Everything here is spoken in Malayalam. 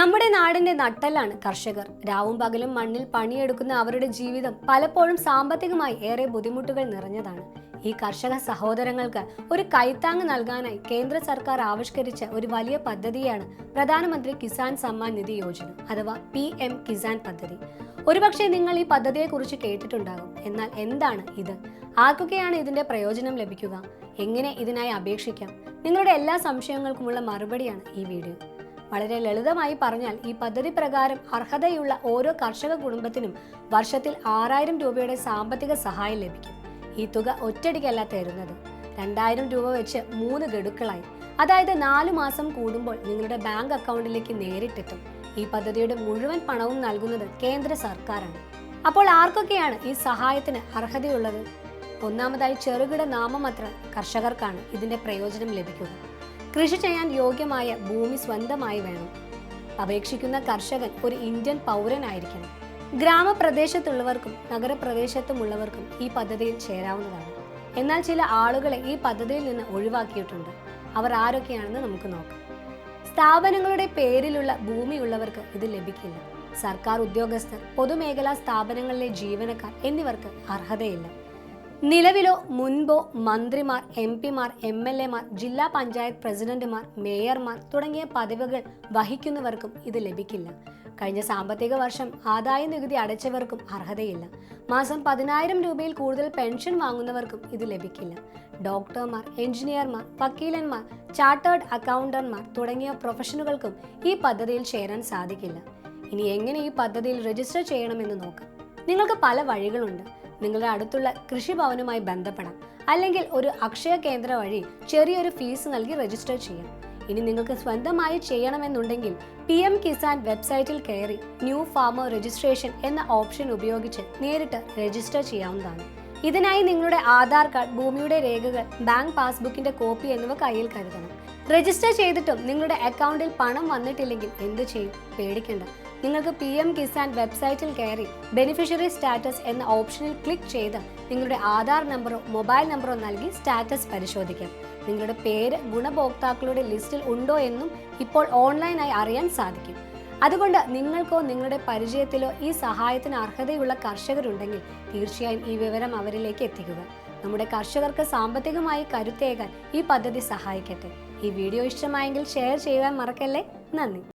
നമ്മുടെ നാടിന്റെ നട്ടലാണ് കർഷകർ. രാവും പകലും മണ്ണിൽ പണിയെടുക്കുന്ന അവരുടെ ജീവിതം പലപ്പോഴും സാമ്പത്തികമായി ഏറെ ബുദ്ധിമുട്ടുകൾ നിറഞ്ഞതാണ്. ഈ കർഷക സഹോദരങ്ങൾക്ക് ഒരു കൈത്താങ് നൽകാനായി കേന്ദ്ര സർക്കാർ ആവിഷ്കരിച്ച ഒരു വലിയ പദ്ധതിയാണ് പ്രധാനമന്ത്രി കിസാൻ സമ്മാൻ നിധി യോജന അഥവാ പി എം കിസാൻ പദ്ധതി. ഒരുപക്ഷെ നിങ്ങൾ ഈ പദ്ധതിയെക്കുറിച്ച് കേട്ടിട്ടുണ്ടാകും. എന്നാൽ എന്താണ് ഇത്? ആർക്കൊക്കെയാണ് ഇതിന്റെ പ്രയോജനം ലഭിക്കുക? എങ്ങനെ ഇതിനായി അപേക്ഷിക്കാം? നിങ്ങളുടെ എല്ലാ സംശയങ്ങൾക്കുമുള്ള മറുപടിയാണ് ഈ വീഡിയോ. വളരെ ലളിതമായി പറഞ്ഞാൽ ഈ പദ്ധതി പ്രകാരം അർഹതയുള്ള ഓരോ കർഷക കുടുംബത്തിനും വർഷത്തിൽ ആറായിരം രൂപയുടെ സാമ്പത്തിക സഹായം ലഭിക്കും. ഈ തുക ഒറ്റടിക്കല്ല തരുന്നത്. രണ്ടായിരം രൂപ വെച്ച് മൂന്ന് ഗഡുക്കളായി. അതായത് നാലു മാസം കൂടുമ്പോൾ നിങ്ങളുടെ ബാങ്ക് അക്കൗണ്ടിലേക്ക് നേരിട്ടെത്തും. ഈ പദ്ധതിയുടെ മുഴുവൻ പണവും നൽകുന്നത് കേന്ദ്ര സർക്കാരാണ്. അപ്പോൾ ആർക്കൊക്കെയാണ് ഈ സഹായത്തിന് അർഹതയുള്ളത്? ഒന്നാമതായി ചെറുകിട നാമമാത്ര കർഷകർക്കാണ് ഇതിന്റെ പ്രയോജനം ലഭിക്കുക. കൃഷി ചെയ്യാൻ യോഗ്യമായ ഭൂമി സ്വന്തമായി വേണം. അപേക്ഷിക്കുന്ന കർഷകൻ ഒരു ഇന്ത്യൻ പൗരനായിരിക്കണം. ഗ്രാമപ്രദേശത്തുള്ളവർക്കും നഗരപ്രദേശത്തുമുള്ളവർക്കും ഈ പദ്ധതിയിൽ ചേരാവുന്നതാണ്. എന്നാൽ ചില ആളുകളെ ഈ പദ്ധതിയിൽ നിന്ന് ഒഴിവാക്കിയിട്ടുണ്ട്. അവർ ആരൊക്കെയാണെന്ന് നമുക്ക് നോക്കാം. സ്ഥാപനങ്ങളുടെ പേരിലുള്ള ഭൂമി ഉള്ളവർക്ക് ഇത് ലഭിക്കില്ല. സർക്കാർ ഉദ്യോഗസ്ഥർ പൊതുമേഖലാ സ്ഥാപനങ്ങളിലെ ജീവനക്കാർ എന്നിവർക്ക് അർഹതയില്ല. നിലവിലോ മുൻപോ മന്ത്രിമാർ എം പിമാർ എം എൽ എമാർ ജില്ലാ പഞ്ചായത്ത് പ്രസിഡന്റുമാർ മേയർമാർ തുടങ്ങിയ പദവികൾ വഹിക്കുന്നവർക്കും ഇത് ലഭിക്കില്ല. കഴിഞ്ഞ സാമ്പത്തിക വർഷം ആദായ നികുതി അടച്ചവർക്കും അർഹതയില്ല. മാസം പതിനായിരം രൂപയിൽ കൂടുതൽ പെൻഷൻ വാങ്ങുന്നവർക്കും ഇത് ലഭിക്കില്ല. ഡോക്ടർമാർ എഞ്ചിനീയർമാർ വക്കീലന്മാർ ചാർട്ടേഡ് അക്കൗണ്ടന്റ്മാർ തുടങ്ങിയ പ്രൊഫഷനുകൾക്കും ഈ പദ്ധതിയിൽ ചേരാൻ സാധിക്കില്ല. ഇനി എങ്ങനെ ഈ പദ്ധതിയിൽ രജിസ്റ്റർ ചെയ്യണമെന്ന് നോക്കാം. നിങ്ങൾക്ക് പല വഴികളുണ്ട്. നിങ്ങളുടെ അടുത്തുള്ള കൃഷിഭവനുമായി ബന്ധപ്പെടാം. അല്ലെങ്കിൽ ഒരു അക്ഷയ കേന്ദ്ര വഴി ചെറിയൊരു ഫീസ് നൽകി രജിസ്റ്റർ ചെയ്യാം. ഇനി നിങ്ങൾക്ക് സ്വന്തമായി ചെയ്യണമെന്നുണ്ടെങ്കിൽ പി എം കിസാൻ വെബ്സൈറ്റിൽ കയറി ന്യൂ ഫാമർ രജിസ്ട്രേഷൻ എന്ന ഓപ്ഷൻ ഉപയോഗിച്ച് നേരിട്ട് രജിസ്റ്റർ ചെയ്യാവുന്നതാണ്. ഇതിനായി നിങ്ങളുടെ ആധാർ കാർഡ് ഭൂമിയുടെ രേഖകൾ ബാങ്ക് പാസ്ബുക്കിന്റെ കോപ്പി എന്നിവ കയ്യിൽ കരുതണം. രജിസ്റ്റർ ചെയ്തിട്ടും നിങ്ങളുടെ അക്കൗണ്ടിൽ പണം വന്നിട്ടില്ലെങ്കിൽ എന്ത് ചെയ്യും? പേടിക്കണ്ട. നിങ്ങൾക്ക് പി എം കിസാൻ വെബ്സൈറ്റിൽ കയറി ബെനിഫിഷ്യറി സ്റ്റാറ്റസ് എന്ന ഓപ്ഷനിൽ ക്ലിക്ക് ചെയ്ത് നിങ്ങളുടെ ആധാർ നമ്പറോ മൊബൈൽ നമ്പറോ നൽകി സ്റ്റാറ്റസ് പരിശോധിക്കാം. നിങ്ങളുടെ പേര് ഗുണഭോക്താക്കളുടെ ലിസ്റ്റിൽ ഉണ്ടോ എന്നും ഇപ്പോൾ ഓൺലൈനായി അറിയാൻ സാധിക്കും. അതുകൊണ്ട് നിങ്ങൾക്കോ നിങ്ങളുടെ പരിചയത്തിലോ ഈ സഹായത്തിന് അർഹതയുള്ള കർഷകരുണ്ടെങ്കിൽ തീർച്ചയായും ഈ വിവരം അവരിലേക്ക് എത്തിക്കുക. നമ്മുടെ കർഷകർക്ക് സാമ്പത്തികമായി കരുത്തേകാൻ ഈ പദ്ധതി സഹായിക്കട്ടെ. ഈ വീഡിയോ ഇഷ്ടമായെങ്കിൽ ഷെയർ ചെയ്യുവാൻ മറക്കല്ലേ? നന്ദി.